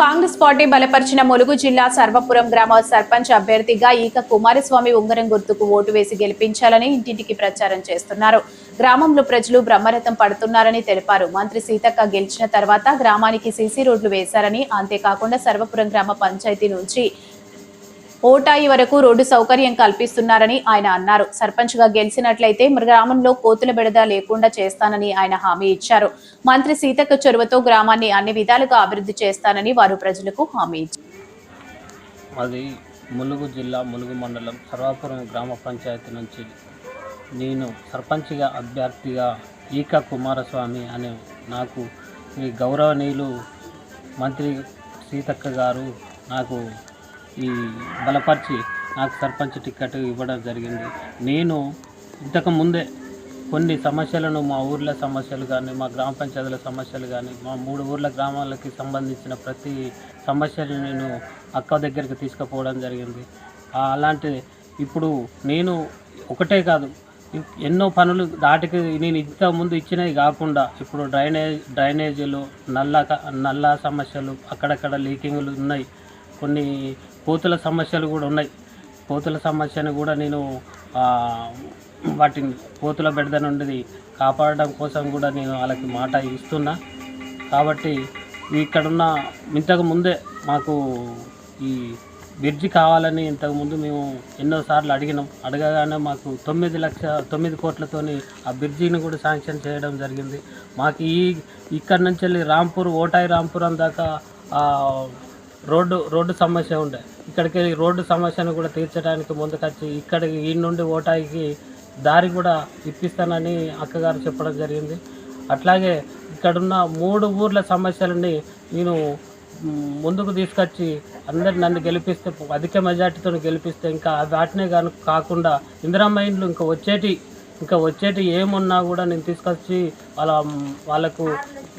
Congress party బలపరిచిన ములుగు జిల్లా సర్వపురం గ్రామ సర్పంచ్ అభ్యర్థిగా ఈక కుమారస్వామి ఉంగరం గుర్తుకు ఓటు వేసి గెలిపించాలని ఇంటింటికి ప్రచారం చేస్తున్నారు. గ్రామంలో ప్రజలు బ్రహ్మరథం పడుతున్నారని తెలిపారు. మంత్రి సీతక్క గెలిచిన తర్వాత గ్రామానికి సీసీ రోడ్లు వేశారని అంతేకాకుండా సర్వపురం గ్రామ పంచాయతీ నుంచి ఓటాయి వరకు రోడ్డు సౌకర్యం కల్పిస్తున్నారని ఆయన అన్నారు. సర్పంచ్గా గెలిచినట్లయితే గ్రామంలో కోతుల బెడద లేకుండా చేస్తానని ఆయన హామీ ఇచ్చారు. మంత్రి సీతక్క చొరవతో గ్రామాన్ని అన్ని విధాలుగా అభివృద్ధి చేస్తానని వారు ప్రజలకు హామీ ఇచ్చారు. అది ములుగు జిల్లా ములుగు మండలం సర్వాపురం గ్రామ పంచాయతీ నుంచి నేను సర్పంచ్గా అభ్యర్థిగా ఈక కుమారస్వామి అనే నాకు ఈ గౌరవనీయులు మంత్రి సీతక్క గారు నాకు ఈ బలపరిచి నాకు సర్పంచ్ టికెట్ ఇవ్వడం జరిగింది. నేను ఇంతకు ముందే కొన్ని సమస్యలను మా ఊర్ల సమస్యలు కానీ మా గ్రామ పంచాయతీల సమస్యలు కానీ మా మూడు ఊర్ల గ్రామాలకి సంబంధించిన ప్రతి సమస్యలు నేను అక్క దగ్గరికి తీసుకుపోవడం జరిగింది. అలాంటి ఇప్పుడు నేను ఒకటే కాదు ఎన్నో పనులు దాటికి నేను ఇంత ముందు ఇచ్చినవి కాకుండా ఇప్పుడు డ్రైనేజ్ డ్రైనేజీలు నల్ల నల్ల సమస్యలు అక్కడక్కడ లీకింగ్లు ఉన్నాయి. కొన్ని కోతుల సమస్యలు కూడా ఉన్నాయి. కోతుల సమస్యను కూడా నేను వాటిని కోతుల బెడద నుండి కాపాడడం కోసం కూడా నేను వాళ్ళకి మాట ఇస్తున్నా. కాబట్టి ఇక్కడున్న ఇంతకు ముందే మాకు ఈ బ్రిడ్జి కావాలని ఇంతకుముందు మేము ఎన్నోసార్లు అడిగినాం. అడగగానే మాకు తొమ్మిది లక్ష తొమ్మిది కోట్లతోని ఆ బ్రిడ్జిని కూడా శాంక్షన్ చేయడం జరిగింది. మాకు ఈ ఇక్కడ నుంచి వెళ్ళి రాంపూర్ ఓటాయి రాంపురం దాకా రోడ్డు రోడ్డు సమస్య ఉండే. ఇక్కడికి వెళ్ళి రోడ్డు సమస్యను కూడా తీర్చడానికి ముందుకొచ్చి ఇక్కడికి ఈ నుండి ఓటాయికి దారి కూడా ఇప్పిస్తానని అక్కగారు చెప్పడం జరిగింది. అట్లాగే ఇక్కడున్న మూడు ఊర్ల సమస్యలని నేను ముందుకు తీసుకొచ్చి అందరు నన్ను గెలిపిస్తే అధిక మెజార్టీతో గెలిపిస్తే ఇంకా వాటినే కాను కాకుండా ఇందిరామ్మ ఇండ్లు ఇంకా వచ్చేటి ఇంకా వచ్చేటి ఏమున్నా కూడా నేను తీసుకొచ్చి వాళ్ళ వాళ్ళకు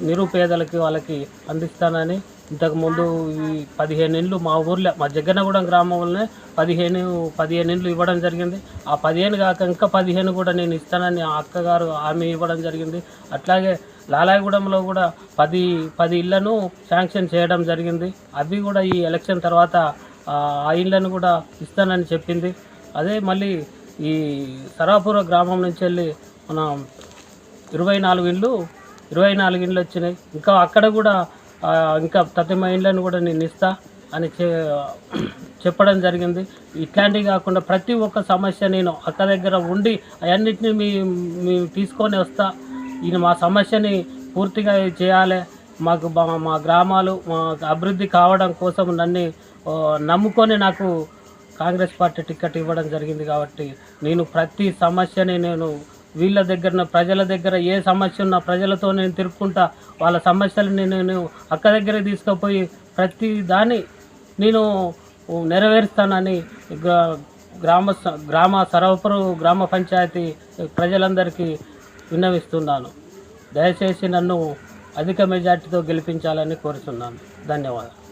నిరుపేదలకి వాళ్ళకి అందిస్తానని ఇంతకుముందు ఈ పదిహేను ఇండ్లు మా ఊర్లో మా జగ్గన్నగూడెం గ్రామంలోనే పదిహేను పదిహేను ఇండ్లు ఇవ్వడం జరిగింది. ఆ పదిహేను కాక ఇంకా పదిహేను కూడా నేను ఇస్తానని ఆ అక్కగారు హామీ ఇవ్వడం జరిగింది. అట్లాగే లాలాయగూడెంలో కూడా పది పది ఇళ్ళను శాంక్షన్ చేయడం జరిగింది. అవి కూడా ఈ ఎలక్షన్ తర్వాత ఆ ఇళ్ళను కూడా ఇస్తానని చెప్పింది. అదే మళ్ళీ ఈ సరాపుర గ్రామం నుంచి వెళ్ళి మన ఇరవై నాలుగు ఇండ్లు ఇరవై నాలుగు ఇండ్లు వచ్చినాయి. ఇంకా అక్కడ కూడా ఇంకా తతిమ ఇండ్లను కూడా నేను ఇస్తా అని చె చెప్పడం జరిగింది. ఇట్లాంటివి కాకుండా ప్రతి ఒక్క సమస్య నేను అక్క దగ్గర ఉండి అవన్నిటిని మీ మేము తీసుకొని వస్తా. ఈయన మా సమస్యని పూర్తిగా చేయాలి. మాకు మా- మా గ్రామాలు మా అభివృద్ధి కావడం కోసం నన్ను నమ్ముకొని నాకు కాంగ్రెస్ పార్టీ టికెట్ ఇవ్వడం జరిగింది కాబట్టి నేను ప్రతి సమస్యని నేను వీళ్ళ దగ్గర ప్రజల దగ్గర ఏ సమస్య ఉన్నా ప్రజలతో నేను తిరుక్కుంటా వాళ్ళ సమస్యలని నేను అక్క దగ్గర తీసుకుపోయి ప్రతి దాన్ని నేను నెరవేరుస్తానని గ్రామ స- గ్రామ సర్వపురు గ్రామ పంచాయతీ ప్రజలందరికీ విన్నవిస్తున్నాను. దయచేసి నన్ను అధిక మెజార్టీతో గెలిపించాలని కోరుతున్నాను. ధన్యవాదాలు.